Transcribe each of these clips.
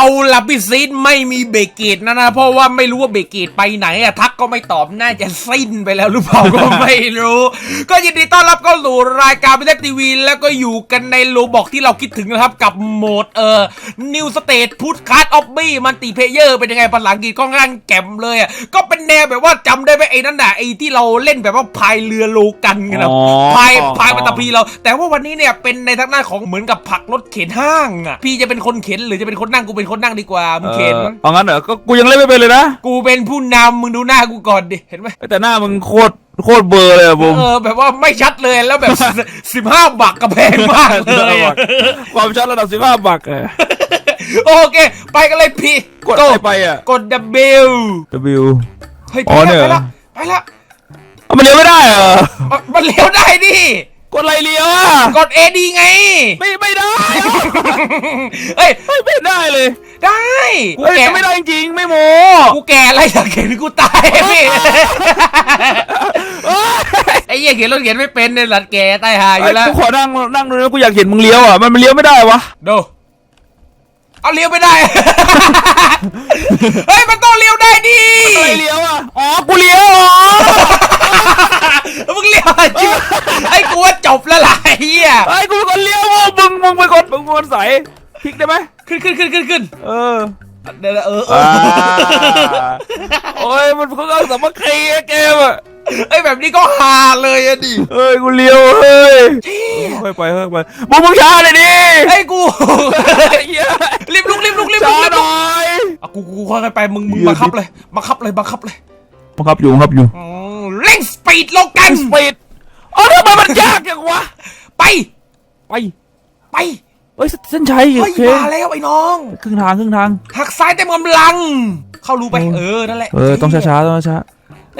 เอาละพี่ซีดไม่มีเบรกเกตนะนะเพราะว่าไม่รู้ว่าเบรกเกตไปไหนอะทักก็ไม่ตอบน่าจะสิ้นไปแล้วหรือเปล่าก็ไม่รู้ ก็ยินดีต้อนรับเข้าสู่รายการพิเศษทีวี แล้วก็อยู่กันในโลบอกที่เราคิดถึงนะครับกับโหมดเอ่อ New State Put Card of b มันติเพเยอร์เป็นยังไงภาษาอังกฤษค่อนข้างแจ่มเลยอะก็เป็นแนวแบบว่าจำได้ไหมไอ้นั่นน่ะไอ้ที่เราเล่นแบบว่าพายเรือโลกันกันนะอ๋อพายพายปัตตภีเรา แต่ว่าวันนี้เนี่ยเป็นในทางหน้าของเหมือนกับผลักรถเข็นห้างอะพี่จะเป็นคนเข็นหรือจะเป็นคนนั่งกูเป็นคนนั่งดีกว่ามึงเข็นออเอางั้นเหรอก็กูยังเล่นไม่เป็นเลยนะกูเป็นผู้นำมึงดูหน้ากูก่อนดิเห็นไหมแต่หน้ามึงโคตรโคตรเบลอร์เลยอะบุมเออแบบว่าไม่ชัดเลยแล้วแบบสิบห้าบักกระแพงมากเลยอะความชัดระดับสิบห้าบักเลยโอเค ไปกันเลยพี่กดอะไรไปอะกด W W เฮ้ยอ๋ไปอเนี่ละยไปละไปละเอามันเลี้ยวไม่ได้เหรอเอามันเลี้ยวได้ดิก ดอะไรเลี้ยวอะกด A ดีไง ไม่ไม่ได้เฮ้ยไม่ไม่ได้เลย ได้กูเฮ้ยแก่ไม่ได้จริงๆไม่โมกูแก่อะไรอยากเห็นกูตายพี่ไอ้เหี้ยเขียนรถเขียนไม่เป็นเนี่ยหลัดแก่ตายหาอไอ้ยู่แล้วกูขอนั่งนั่งดูแล้วกูอยากเห็นมึงเลี้ยวอะมันมันเลี้ยวไม่ได้วะดูเอาเลี้ยวไม่ได้ เฮ้ยมันต้องเลี้ยวได้ดิ อะไรเลี้ยวอะอ๋อกูเลี้ยวอ๋อ มึงเลี้ยวอะไรจิไอ้กูว่าจบแล้วล่ะไอ้เหี้ยไอ้กูเป็นคนเลี้ยวอะมึงมึงเป็นคนมึงเป็นคนใส่พลิกได้ไหมขึ้นขึ้นขึ้นขึ้นขึ้นเออเดี๋ยวเออเออ่าอโอ้ยมันค่อนข้างสามัคคีอะเกมอะไอ้แบบนี้ก็ฮาเลยอะดิเฮ้ยกูเลี้ยวเฮ้ยเฮ้ยไปเฮ้ยไปมึงมึงช้าเลยดิไอ้กูเหี้ยรีบลุกรีบลุกรีบลุช้ากรีบหลุกน่อยอะกูกูค่อยๆไปมึงมึงเหี้ยบังคับเลยบังคับเลยบังคับเลย บังคับอยู่บังคับอยู่อืมเร่งสปีดลงกันสปีดอ๋อทำไมมันยากจังวะ ไป ไป ไปเอ้ยเส้นชัยโอเฮ้ยเคมาแล้วไอ้น้องครึ่งทางครึ่งทาง หักซ้ายเต็มกำลัง เข้ารู้ไปเออนั่นแหละเออต้องช้าๆต้องช้า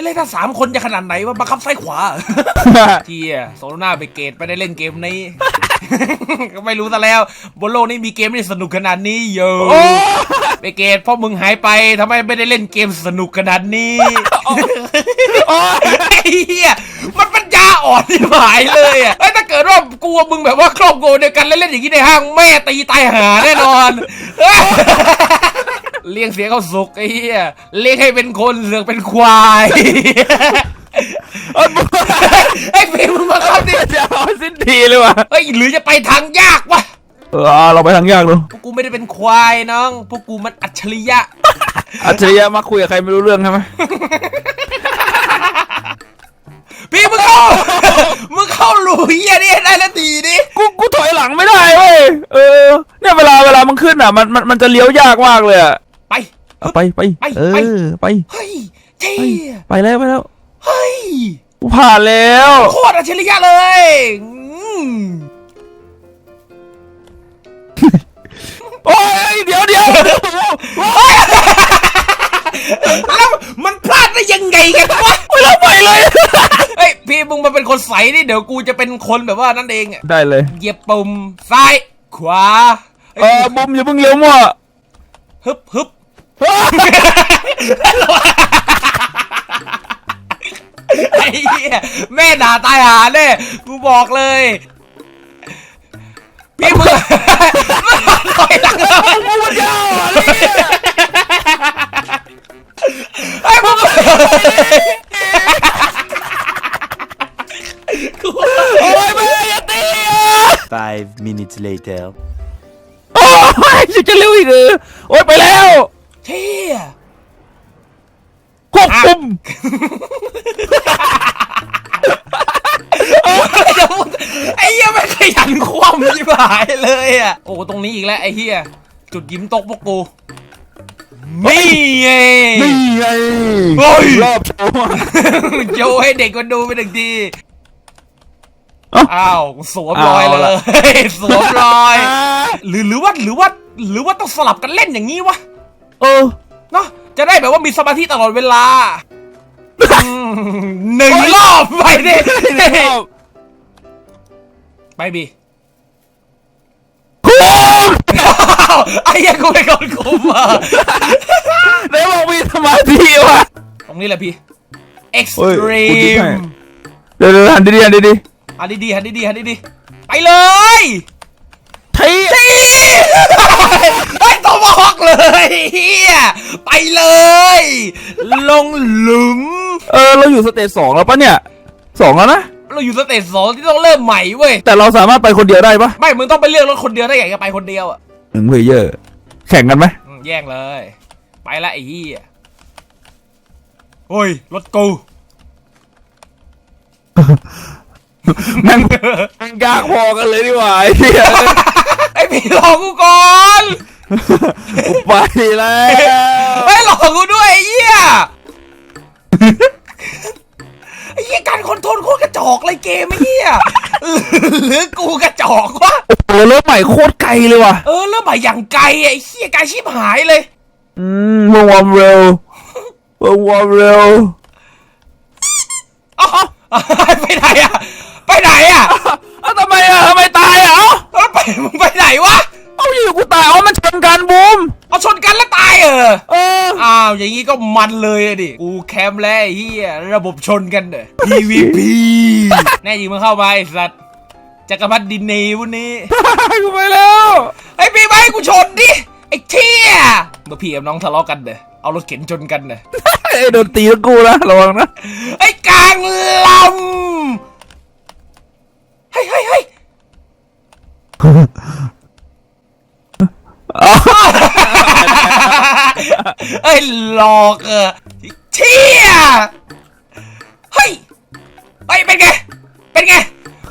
เล่นถ้าสามคนจะขนาดไหนว่าบังคับซ้ายขวา ๆ เทียโซโลนาไปเกตไปได้เล่นเกมนี้ ก็ไม่รู้ซะแล้ว บนโลกนี้มีเกมที่สนุกขนาดนี้โยโอ้ไปเกตเพราะมึงหายไปทำไมไม่ได้เล่นเกมสนุกขนาดนี้โอ้ไอ้เหี้ยมันปัญญาอ่อนที่หายเลยอะไอ้ยถ้าเกิดว่ากูกับมึงแบบว่าครอบครัวเดียวกันแล้วเล่นอย่างนี้ในห้างแม่ตีตายหาแน่นอนเลี้ยงเสียเขาสุกไอ้เหี้ยเลี้ยงให้เป็นคนเสือกเป็นควาย เอ้ยไอ้พี่มึงมาครับดิจะเอาสิ้นทีเลยวะเฮ้ยหรือจะไปทางยากวะเออเราไปทางยากดูพวกกูไม่ได้เป็นควายน้อง พวกกูมันอัจฉริยะ อัจฉริยะมาคุยกับใครไม่รู้เรื่องใช่ไหมพี่มึงเข้า มึงเข้าหลุยอะนี่ให้ได้นาทีดิกูกูถอยหลังไม่ได้เว้ย เออ เนี่ยเวลาเวลามันขึ้นอะ มันมันมันจะเลี้ยวยากมากเลยอะ ไป ไปไป เออ ไป เฮ้ยเท่ไปแล้วไปแล้ว เฮ้ย กูผ่านแล้ว โคตรอัจฉริยะเลยอืมโอ้ยเดี๋ยวเดี๋ยวแล้วมันพลาดได้ยังไงกันวะไม่ต้องไปเลย เฮ้ยพี่มึงมาเป็นคนใสนี่เดี๋ยวกูจะเป็นคนแบบว่านั่นเองอะได้เลย เหยียบปุ่มซ้ายขวาเออบุมอย่าเพิ่งเลี้ยวมั่วฮึบฮึบไอ้ เหี้ยแม่ด่าตายหาแน่กูบอกเลย พี่มึงถอยหลังกูมันยาวอะนี่ไอ้มึงกูโอ้ยแม่อย่าตีอะ Five minutes later. โอ้ยยังจะเร็วอีกเหรอโอ้ยไปแล้วเที่ยควบคุม ไอ้เหี้ยไม่ขยันคว่ำชิบหายเลยอะ โอ้ตรงนี้อีกแล้วไอ้เหี้ยจุดยิ้มตกพวกกู นี่ไง นี่ไงเฮ้ย รอบโชว์อะโยให้เด็กมันดูไปหนึ่งที เอ้า อ้าวสวมรอยเอาเลละยสวมรอย หรือหรือว่าหรือว่า หรือว่าต้องสลับกันเล่นอย่างนี้วะ เออ เนาะจะได้แบบว่ามีสมาธิตลอดเวลาอืม หนึ่งรอบไปดิไปบีคุมอ้าวไอ้เหี้ยังกูเป็นคนคุมอะไหนบอกมีสมาธิวะตรงนี้แหละพี่เฮ้ยกูคิดให้ extreme เดี๋ยวเดี๋ยวหันดีๆหันดีหันดีๆหันดีๆหันดีๆไปเลยๆที ตีไอ้ยตัวบอกเลยเฮียไปเลย ลงหลุม เออเราอยู่สเตจสองแล้วปะเนี่ยสองแล้วนะ เราอยู่สเตจสองที่ต้องเริ่มใหม่เว้ย แต่เราสามารถไปคนเดียวได้ปะไม่ มึงต้องไปเลือกรถคนเดียวได้ไงก็ไปคนเดียวอะหนึ่งเพลเยอร์ แข่งกันไหมอืมแย่งเลย ไปละไอ้เหี้ยโอ้ย รถกู แม่งแม่งยากพอกันเลยดีกว่าไอ้เหี้ยไอ้พี่รอกูก่อน กูไปแล้วไอ้ยรอกูด้วยไอ้เหี้ยไอ้เหี้ยการคอนโทรลโคตรกระจอกเลยเกมไอ้เหี้ยหรือกูกระจอกวะโอ้โหรถใหม่โคตรไกลเลยว่ะเออแล้วมาอย่างไกลอะไอ้เหี้ยไกลชิบหายเลย อืมวงวอมเร็ววงวอมเร็วเอ้าไปไหนอะไปไหนอะเอ้าทำไมอะทำไมตายอะเอ้าแล้วไปมึงไปไหนวะ เอ้าอยู่กูตายเอ้า เออเอออ้าวอย่างงี้ก็มันเลยอะดิกูแคมป์แล้วไอ้เฮียระบบชนกันเด้อ PVP แน่จริงมึงเข้ามาไอ้สัตว์จักรพรรดินเนวันนี้ กูไปแล้วไอ้พี่ไปกูชนดิไอ้เที่ยเมื่อพี่กับน้องทะเลาะกันเด้อเอารถเข็นชนกันเด้อไอ้โดนตีแล้วกูนะระวังนะไอ้กลางลำเฮ้ยเฮ้ยเฮ้ยอ๋อ เอ้ยหลอกเออเที่ยเฮ้ยเฮ้ยเป็นไง เป็นไง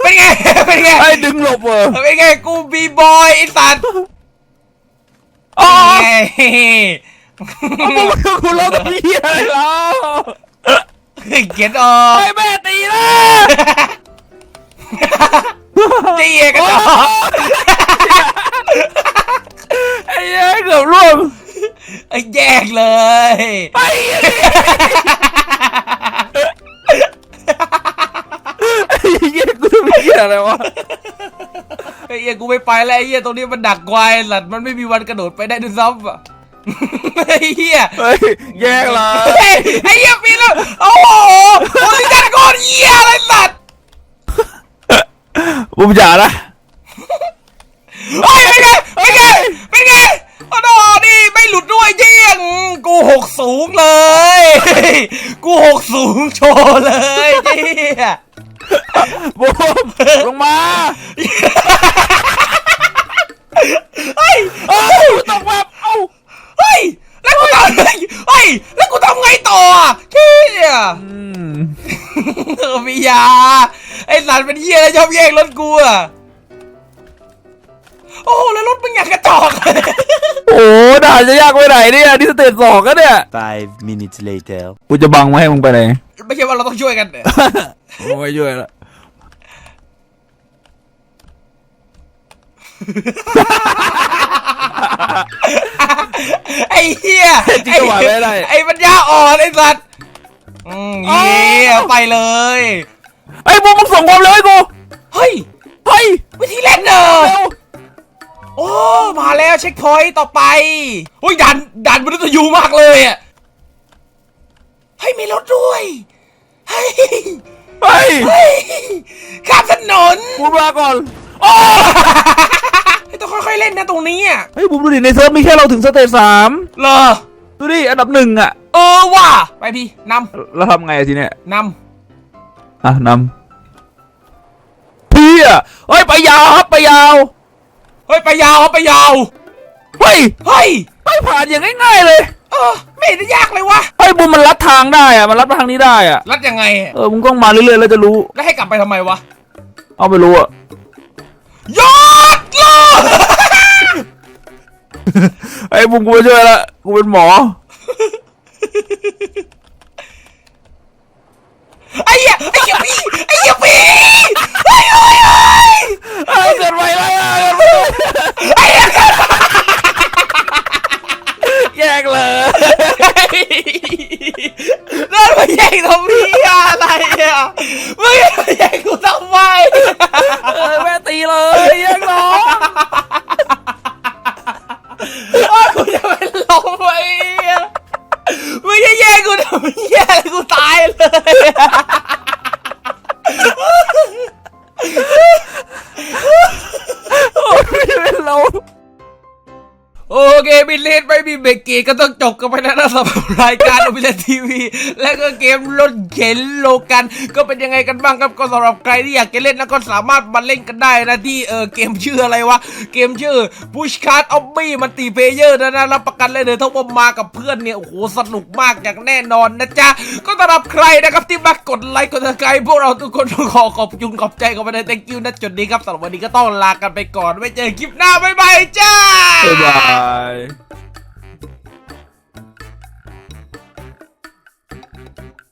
เป็นไง เป็นไง ไอ้ดึงหลบเหรอเป็นไงกูบีบอยไอ้สัตว์อ๋อไงมึงกูร้องตะพี่อะไรแล้วเขียนออกไอ้แม่ตีนะเจี๊ยกันต่อไอ้เหี้ยเกือบร่วง ไอ้แยกเลยไอ้ไอ้เหี้ยกูทำเหี้ยอะไรวะไอ้เหี้ยกูไม่ไปแล้วไอ้เหี้ยตรงนี้มันดักควายสัตว์มันไม่มีวันกระโดดไปได้ด้วยซ้ำอะไอ้เหี้ยเฮ้ยแยกละเฮ้ยไอ้เหี้ยปีนแล้วโอ้โหโอ้ยจัดโคตรเหี้ยเลยสัตว์บุมจ๋านะเฮ้ยเป็นไงเป็นไงเป็นไง โอ้โหนี่ไม่หลุดด้วยเจี้ยง กูหกสูงเลย กูหกสูงโชว์เลยเจี้ยบุมลงมาเฮ้ยเอ้าตกแบบเอ้าเฮ้ยแล้วกูทำไงเฮ้ยแล้วกูทำไงต่ออะเฮียอืมเออมียาไอสัตว์เป็นเฮียแล้วชอบแย่งรถกูอะ โอ้โหแล้วรถมึงอยากกระจอกเลยโอ้ด่าจะยากไปไหนเนี่ยนี่สเตจสองก็เนี่ย Five minutes later. กูจะบังไม่ให้มึงไปไหน ไม่ใช่ว่าเราต้องช่วยกันเหรอโอ้ยช่วยละไอ้เฮียจริงจังหวะไม่ได้ ไอ้ปัญญาอ่อนไอ้สัตว์อืมเยี่ยไปเลย ไอ้บุมมึงส่งความเร็วให้กูเฮ้ยเฮ้ยวิธีเล่นเนอะเร็ว โอ้ มาแล้วเช็คพอยต์ต่อไปโอ้ยดันดันมนุษย์ยูมากเลยอะเฮ้ยมีรถด้วยเฮ้ยเฮ้ยเฮ้ยข้ามถนนบุมมาก่อนโอ้เฮ้ยต้องค่อยๆเล่นนะตรงนี้อะเฮ้ยบุมดูดิในเซิร์ฟมีแค่เราถึงสเตจสามเหรอดูดิอันดับหนึ่งอะเออว่ะไปพี่นแล้วทำไงอะทีเนี้ยำนอะนำพี่อะเฮ้ยไปยาวครับไปยาวำ เฮ้ยไปยาวครับไปยาว เฮ้ยเฮ้ยไม่ผ่านอย่างง่ายๆเลยเออไม่เห็นจะยากเลยวะเฮ้ยบุมมันลัดทางได้อะมันลัดมาทางนี้ได้อะรัดยังไงอะเออมึงก็มาเรื่อยๆแล้วจะรู้ แล้วให้กลับไปทำไมวะเอาไปรู้อะยอดเลย ไอ้บุมกูไปช่วยละกูเป็นหมอ ไอ้เหี้ยไอ้เหี้ยพี่ไอ้เหี้ยพี่เฮ้ยเฮ้ยเฮ้ย เกิดไวแล้วอะเกิดไวแยกเลยเดินมาแย่งทำพี่อะไรอะมึงมาแย่งกูทำไมเออแม่ตีเลยแยกน้องกูจะเป็นลมไปอะมึงจะแย่งกูทำเหี้ยอะไรกูตายเลย โอเคบิลเลนไม่มีเบรกเกตก็ต้องจบกันไปแล้วนะสำหรับรายการอ p ิเลทีวี และก็เกมรถเข็นโลกัน ก็เป็นยังไงกันบ้างครับก็สำหรับใครที่อยากจะเล่นนะก็สามารถมาเล่นกันได้นะที่เออเกมชื่ออะไรวะ เกมชื่อ Push Card o b b y มันตีเพเยอร์นะนะรับประกันเลยเลยถ้าว่ามากับเพื่อนเนี่ยโอ้โหสนุกมากอย่างแน่นอนนะจ๊ะก็สำหรับใครนะครับที่มากดไลค์กดติดตามพวกเราทุกคนขอขอบคุณขอบใจกันไปใน thank you นะจุดนี้ครับสำหรับวันนี้ก็ต้องลากันไปก่อนไว้เจอคลิปหน้าบ๊ายบายจ้าบ๊ายบาย Bye.